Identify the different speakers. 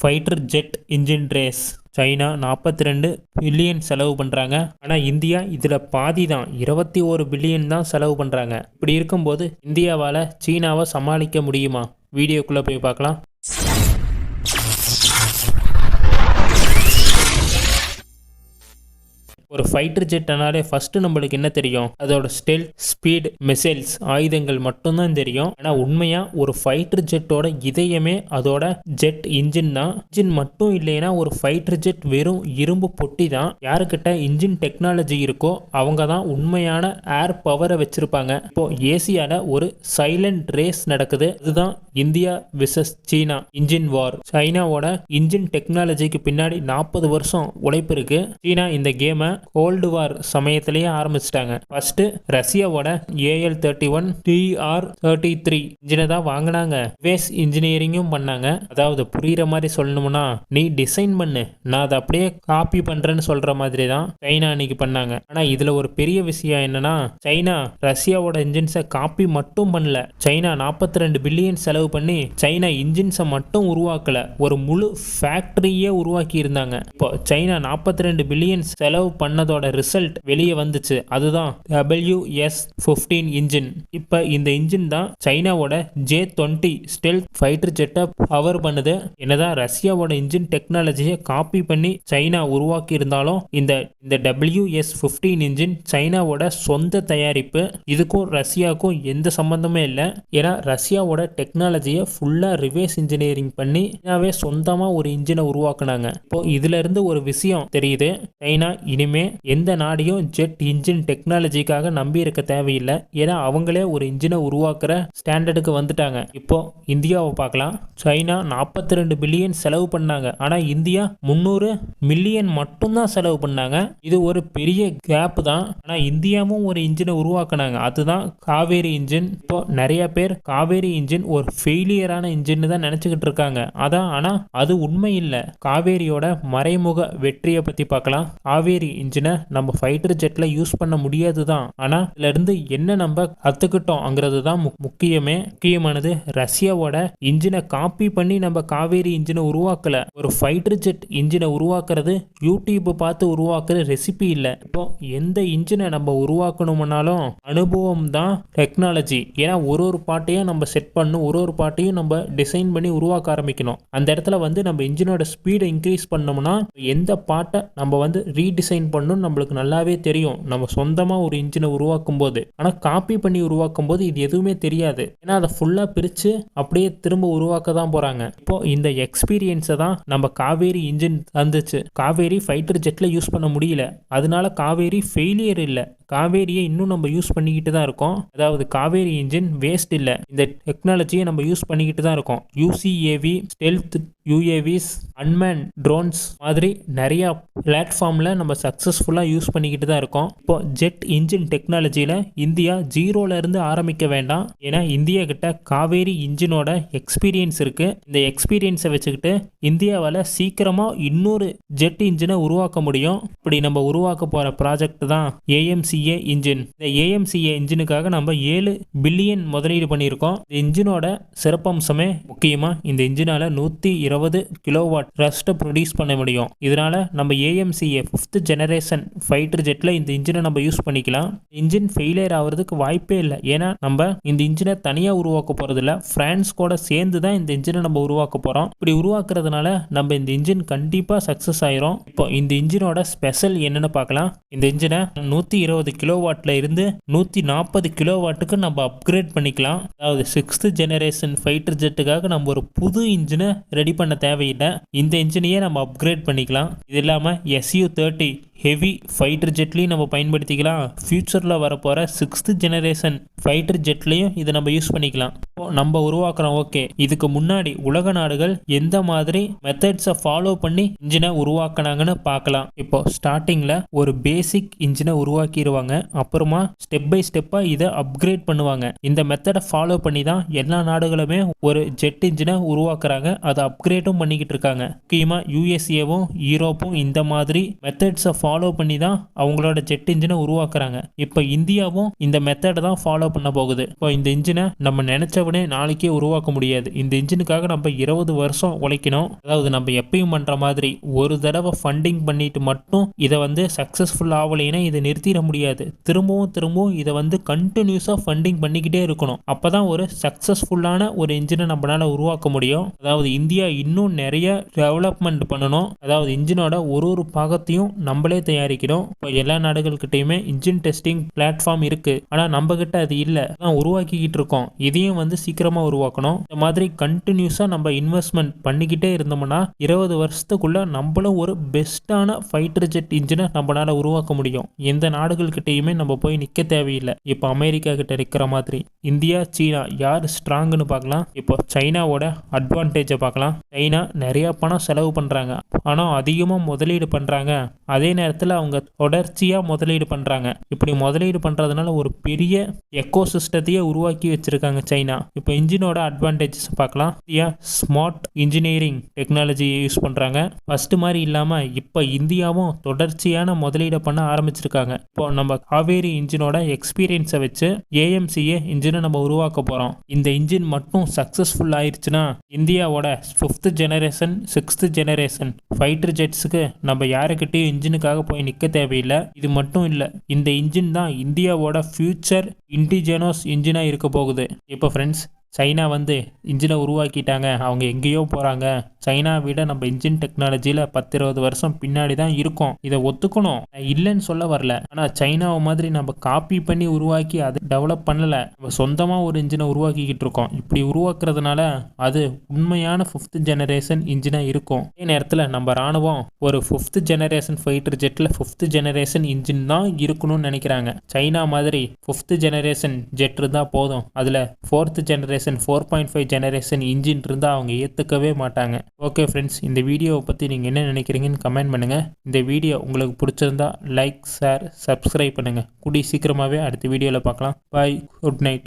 Speaker 1: Fighter jet engine race. China நாற்பத்தி ரெண்டு billion செலவு பண்ணுறாங்க ஆனால் இந்தியா இதில் பாதி தான். இருபத்தி ஒரு பில்லியன் தான் செலவு பண்ணுறாங்க இப்படி இருக்கும்போது இந்தியாவால் சீனாவை சமாளிக்க முடியுமா? வீடியோக்குள்ளே போய் பார்க்கலாம். ஒரு ஃபைட்டர் ஜெட்னாலே ஃபர்ஸ்ட் நம்மளுக்கு என்ன தெரியும்? அதோட ஸ்டெல் ஸ்பீட் மிசைல்ஸ் ஆயுதங்கள் மட்டும்தான் தெரியும். ஆனால் உண்மையாக ஒரு ஃபைட்டர் ஜெட்டோட இதயமே அதோட ஜெட் இன்ஜின் தான். இன்ஜின் மட்டும் இல்லைன்னா ஒரு ஃபைட்டர் ஜெட் வெறும் இரும்பு பொட்டி தான். யாருக்கிட்ட இன்ஜின் டெக்னாலஜி இருக்கோ அவங்க தான் உண்மையான ஏர் பவரை வச்சிருப்பாங்க. இப்போ ஏசியால ஒரு சைலண்ட் ரேஸ் நடக்குது. இதுதான் இந்தியா விசஸ் சீனா இன்ஜின் வார் சைனாவோட இன்ஜின் டெக்னாலஜிக்கு பின்னாடி நாற்பது வருஷம் உழைப்பு இருக்கு. சீனா இந்த கேமை கோல்டு வார் சமயத்திலேயே ஆரம்பிச்சிட்டாங்க. ஃபர்ஸ்ட் ரஷ்யாவோட AL thirty one TR thirty three இன்ஜினை தான் வாங்கினாங்க. வேஸ் இன்ஜினியரிங்கும் பண்ணாங்க. அதாவது புரியுற மாதிரி சொல்லணும்னா நீ டிசைன் பண்ணு. நான் அதை அப்படியே காப்பி பண்றேன்னு சொல்ற மாதிரி தான் சைனா அன்னைக்கு பண்ணாங்க. ஆனா இதுல ஒரு பெரிய விஷயம் என்னன்னா சைனா ரஷ்யாவோட இன்ஜின்ஸை காப்பி மட்டும் பண்ணல. சைனா நாற்பத்தி ரெண்டு பில்லியன் செலவு பண்ணி சைனா இன்ஜின்ஸை மட்டும் உருவாக்கல. ஒரு முழு ஃபேக்டரியே உருவாக்கி இருந்தாங்க இப்போ சைனா நாற்பத்தி ரெண்டு பில்லியன் செலவு பண்ணதோட ரிசல்ட் வெளியே வந்துச்சு. அதுதான் டபிள்யூஎஸ் ஃபிஃப்டீன் இன்ஜின் இப்போ இந்த இன்ஜின் தான் சைனாவோட ஜே டுவெண்ட்டி ஸ்டெல் ஃபைட்டர் ஜெட்டை பவர் பண்ணுது. என்னதான் ரஷ்யாவோட இன்ஜின் டெக்னாலஜியை காப்பி பண்ணி சைனா உருவாக்கி இருந்தாலும் இந்த இந்த டபிள்யூஎஸ் ஃபிஃப்டீன் இன்ஜின் சைனாவோட சொந்த தயாரிப்பு இதுக்கும் ரஷ்யாவுக்கும் எந்த சம்பந்தமே இல்லை. ஏன்னா ரஷ்யாவோட டெக்னாலஜியை ஃபுல்லாக ரிவேஸ் இன்ஜினியரிங் பண்ணி சைனாவே சொந்தமாக ஒரு இன்ஜினை உருவாக்குனாங்க. இப்போ இதுல இருந்து ஒரு விஷயம் தெரியுது. சைனா இனிமே எந்த நாடையும் ஜெட் இன்ஜின் டெக்னாலஜிக்காக நம்பி இருக்க தேவையில்லை. ஏன்னா அவங்களே ஒரு இன்ஜினை உருவாக்குற ஸ்டாண்டர்டுக்கு வந்துட்டாங்க. இப்போ இந்தியாவை பார்க்கலாம். சைனா நாற்பத்தி ரெண்டு பில்லியன் செலவு பண்ணாங்க. ஆனால் இந்தியா முந்நூறு மில்லியன் மட்டும்தான் செலவு பண்ணாங்க. இது ஒரு பெரிய கேப் தான். ஆனால் இந்தியாவும் ஒரு இன்ஜினை உருவாக்குனாங்க. அதுதான் காவேரி இன்ஜின் இப்போ நிறைய பேர் காவேரி இன்ஜின் ஒரு ஃபெயிலியரான இன்ஜின் தான் நினச்சிக்கிட்டு இருக்காங்க. அதான் ஆனால் அது உண்மை இல்லை. காவேரியோட மறைமுக வெற்றியை பற்றி பார்க்கலாம். காவேரி இன்ஜினை நம்ம ஃபைட்டர் ஜெட்டில் யூஸ் பண்ண முடியாது தான் ஆனால் இதுல இருந்து என்ன நம்ம கற்றுக்கிட்டோங்கிறது தான் முக்கியமே. முக்கியமானது ரஷ்யாவோட இன்ஜினை காப்பி பண்ணி நம்ம காவேரி இன்ஜினை உருவாக்கல. ஒரு ஃபைட்டர் ஜெட் இன்ஜினை உருவாக்குறது யூடியூப் பார்த்து உருவாக்குற ரெசிபி இல்லை. இப்போ எந்த இன்ஜினை நம்ம உருவாக்கணும்னாலும் அனுபவம் தான் டெக்னாலஜி ஏன்னா ஒரு ஒரு பாட்டையும் நம்ம செட் பண்ணணும் ஒரு ஒரு பாட்டையும் நம்ம டிசைன் பண்ணி உருவாக்க ஆரம்பிக்கணும். அந்த இடத்துல வந்து நம்ம இன்ஜினோட ஸ்பீடை இன்க்ரீஸ் பண்ணோம்னா எந்த பாட்டை நம்ம வந்து ரீடிசைன் பண்ண பண்ணணும்னு நம்மளுக்கு நல்லாவே தெரியும். நம்ம சொந்தமாக ஒரு இன்ஜினை உருவாக்கும் போது ஆனால் காப்பி பண்ணி உருவாக்கும் போது இது எதுவுமே தெரியாது. ஏன்னா அதை ஃபுல்லாக பிரித்து அப்படியே திரும்ப உருவாக்க தான் போகிறாங்க இப்போ இந்த எக்ஸ்பீரியன்ஸை தான் நம்ம காவேரி இன்ஜின் தந்துச்சு. காவேரி ஃபைட்டர் ஜெட்டில் யூஸ் பண்ண முடியல. அதனால காவேரி ஃபெயிலியர் இல்லை. காவேரியை இன்னும் நம்ம யூஸ் பண்ணிக்கிட்டு தான் இருக்கோம். அதாவது காவேரி இன்ஜின் வேஸ்ட் இல்லை. இந்த டெக்னாலஜியை நம்ம யூஸ் பண்ணிக்கிட்டு தான் இருக்கோம். UCAV stealth UAVs unmanned drones மாதிரி நிறைய பிளாட்ஃபார்மில் நம்ம சக்ஸஸ்ஃபுல்லாக யூஸ் பண்ணிக்கிட்டு தான் இருக்கோம். இப்போ ஜெட் இன்ஜின் டெக்னாலஜியில் இந்தியா ஜீரோலேருந்து ஆரம்பிக்க வேண்டாம். ஏன்னா இந்தியா கிட்ட காவேரி இன்ஜினோட எக்ஸ்பீரியன்ஸ் இருக்குது இந்த எக்ஸ்பீரியன்ஸை வச்சுக்கிட்டு இந்தியாவால் சீக்கிரமாக இன்னொரு ஜெட் இன்ஜினை உருவாக்க முடியும். இப்படி நம்ம உருவாக்க போகிற ப்ராஜெக்ட் தான் ஏஎம்சி ஏஎம்சிஏ இன்ஜின் இந்த ஏஎம்சிஏ இன்ஜினுக்காக நம்ம ஏழு பில்லியன் முதலீடு பண்ணியிருக்கோம். இந்த இன்ஜினோட சிறப்பம்சமே முக்கியமாக இந்த இன்ஜினால் நூற்றி இருபது கிலோவாட் ரஸ்ட்டை ப்ரொடியூஸ் பண்ண முடியும். இதனால் நம்ம ஏஎம்சிஏ ஃபிஃப்த் ஜெனரேஷன் ஃபைட்டர் ஜெட்டில் இந்த இன்ஜினை நம்ம யூஸ் பண்ணிக்கலாம். இன்ஜின் ஃபெயிலியர் ஆகிறதுக்கு வாய்ப்பே இல்லை. ஏன்னா நம்ம இந்த இன்ஜினை தனியாக உருவாக்க போகிறதில்ல ஃப்ரான்ஸ் கூட சேர்ந்து தான் இந்த இன்ஜினை நம்ம உருவாக்க போகிறோம் இப்படி உருவாக்குறதுனால நம்ம இந்த இன்ஜின் கண்டிப்பாக சக்ஸஸ் ஆயிரும். இப்போ இந்த இன்ஜினோட ஸ்பெஷல் என்னென்னு பார்க்கலாம். இந்த இன்ஜினை நூற்றி இருபது கிலோவாட்டில் இருந்து நூற்றி நாற்பது கிலோவாட்டுக்கு நம்ம அப்கிரேட் பண்ணிக்கலாம். அதாவது சிக்ஸ்த்து ஜெனரேஷன் ஃபைட்டர் ஜெட்டுக்காக நம்ம ஒரு புது இன்ஜினை ரெடி பண்ண தேவையில்லை. இந்த இன்ஜினையே நம்ம அப்கிரேட் பண்ணிக்கலாம். இது இல்லாமல் எஸ்யூ தேர்ட்டி ஹெவி ஃபைட்டர் ஜெட்லையும் நம்ம பயன்படுத்திக்கலாம். ஃப்யூச்சரில் வரப்போகிற சிக்ஸ்த்து ஜெனரேஷன் ஃபைட்டர் ஜெட்லையும் இதை நம்ம யூஸ் பண்ணிக்கலாம். நம்ம உருவாக்குறோம் ஓகே. இதுக்கு முன்னாடி உலக நாடுகள் எந்த மாதிரி மெத்தட்ஸை ஃபாலோ பண்ணி இன்ஜினை உருவாக்குனாங்கன்னு பார்க்கலாம். இப்போ ஸ்டார்டிங்கில் ஒரு பேசிக் இன்ஜினை உருவாக்கிடுவாங்க அப்புறமா ஸ்டெப் பை ஸ்டெப்பாக இதை அப்கிரேட் பண்ணுவாங்க. இந்த மெத்தடை ஃபாலோ பண்ணி தான் எல்லா நாடுகளுமே ஒரு ஜெட் இன்ஜினை உருவாக்குறாங்க. அதை அப்கிரேட்டும் பண்ணிக்கிட்டு இருக்காங்க. முக்கியமாக யூஎஸ்ஏவும் யூரோப்பும் இந்த மாதிரி மெத்தட்ஸை ஃபாலோ பண்ணி தான் அவங்களோட ஜெட் இன்ஜினை உருவாக்குறாங்க. இப்போ இந்தியாவும் இந்த மெத்தடை தான் ஃபாலோ பண்ண போகுது. இப்போ இந்த இன்ஜினை நம்ம நினைச்சவனே நாளைக்கே உருவாக்க முடியாது. இந்த இன்ஜினுக்காக நம்ம இருபது வருஷம் உழைக்கணும். அதாவது நம்ம எப்பயும் பண்ணுற மாதிரி ஒரு தடவை ஃபண்டிங் பண்ணிட்டு மட்டும் இதை வந்து சக்ஸஸ்ஃபுல் ஆகலைன்னா இதை நிறுத்திட முடியாது. திரும்பவும் திரும்பவும் இதை வந்து கண்டினியூஸாக ஃபண்டிங் பண்ணிக்கிட்டே இருக்கணும். அப்போ தான் ஒரு சக்ஸஸ்ஃபுல்லான ஒரு இன்ஜினை நம்மளால உருவாக்க முடியும். அதாவது இந்தியா இன்னும் நிறைய டெவலப்மெண்ட் பண்ணணும். அதாவது இன்ஜினோட ஒரு ஒரு பாகத்தையும் நம்மளே தயாரிக்கிறோம். இப்போ எல்லா நாடுகள்கிட்டையுமே இன்ஜின் டெஸ்டிங் பிளாட்ஃபார்ம் இருக்கு. ஆனால் நம்ம கிட்ட அது இல்லை. அதான் உருவாக்கிக்கிட்டு இருக்கோம். இதையும் வந்து சீக்கிரமா உருவாக்கணும். இந்த மாதிரி கண்டினியூஸாக நம்ம இன்வெஸ்ட்மெண்ட் பண்ணிக்கிட்டே இருந்தோம்னா இருபது வருஷத்துக்குள்ள நம்மளும் ஒரு பெஸ்ட்டான ஃபைட்டர் ஜெட் இன்ஜினை நம்மளால உருவாக்க முடியும். எந்த நாடுகள்கிட்டையுமே நம்ம போய் நிற்க தேவையில்லை. இப்போ அமெரிக்கா கிட்ட இருக்கிற மாதிரி இந்தியா சீனா யார் ஸ்ட்ராங்குன்னு பார்க்கலாம். இப்போ சைனாவோட அட்வான்டேஜை பார்க்கலாம். சைனா நிறைய பணம் செலவு பண்ணுறாங்க ஆனால் அதிகமாக முதலீடு பண்ணுறாங்க அதே நேரம் நேரத்தில் அவங்க தொடர்ச்சியாக முதலீடு பண்ணுறாங்க இப்படி முதலீடு பண்ணுறதுனால ஒரு பெரிய எக்கோ சிஸ்டத்தையே உருவாக்கி வச்சிருக்காங்க சைனா. இப்போ இன்ஜினோட அட்வான்டேஜஸ் பார்க்கலாம். இந்தியா ஸ்மார்ட் இன்ஜினியரிங் டெக்னாலஜியை யூஸ் பண்ணுறாங்க ஃபஸ்ட்டு மாதிரி இல்லாமல் இப்போ இந்தியாவும் தொடர்ச்சியான முதலீடை பண்ண ஆரம்பிச்சிருக்காங்க. இப்போ நம்ம காவேரி இன்ஜினோட எக்ஸ்பீரியன்ஸை வச்சு ஏஎம்சிஏ இன்ஜினை நம்ம உருவாக்க போகிறோம் இந்த இன்ஜின் மட்டும் சக்ஸஸ்ஃபுல் ஆயிடுச்சுன்னா இந்தியாவோட fifth generation sixth generation fighter ஜெட்ஸுக்கு நம்ம யாருக்கிட்டேயும் இன்ஜினுக்காக போய் நிற்க தேவையில்லை? இது மட்டும் இல்லை இந்த இன்ஜின் தான் இந்தியாவோட ஃபியூச்சர் இன்டிஜெனோஸ் இன்ஜினாக இருக்க போகுது. இப்போ ஃப்ரெண்ட்ஸ் சைனா வந்து இன்ஜினை உருவாக்கிட்டாங்க. அவங்க எங்கேயோ போகிறாங்க சைனா விட நம்ம இன்ஜின் டெக்னாலஜியில் பத்து இருபது வருஷம் பின்னாடி தான் இருக்கோம். இதை ஒத்துக்கணும். இல்லைன்னு சொல்ல வரல. ஆனால் சைனாவை மாதிரி நம்ம காப்பி பண்ணி உருவாக்கி அதை டெவலப் பண்ணலை. நம்ம சொந்தமாக ஒரு இன்ஜினை உருவாக்கிக்கிட்டு இருக்கோம். இப்படி உருவாக்குறதுனால அது உண்மையான ஃபிஃப்த் ஜெனரேஷன் இன்ஜினாக இருக்கும். அதே நேரத்தில் நம்ம ராணுவம் ஒரு ஃபிஃப்த் ஜெனரேஷன் ஃபைட்டர் ஜெட்டில் ஃபிஃப்த் ஜெனரேஷன் இன்ஜின் தான் இருக்கணும்னு நினைக்கிறாங்க. சைனா மாதிரி ஃபிஃப்த் ஜெனரேஷன் ஜெட் இருந்தால் போதும். அதில் fourth generation four point five generation engine இருந்தால் அவங்க ஏற்றுக்கவே மாட்டாங்க. ஓகே ஃப்ரெண்ட்ஸ் இந்த வீடியோவை பற்றி நீங்கள் என்ன நினைக்கிறீங்கன்னு கமெண்ட் பண்ணுங்கள் இந்த வீடியோ உங்களுக்கு பிடிச்சிருந்தா லைக் ஷேர் சப்ஸ்கிரைப் பண்ணுங்கள் கூடி சீக்கிரமாகவே அடுத்த வீடியோவில் பார்க்கலாம். Bye good night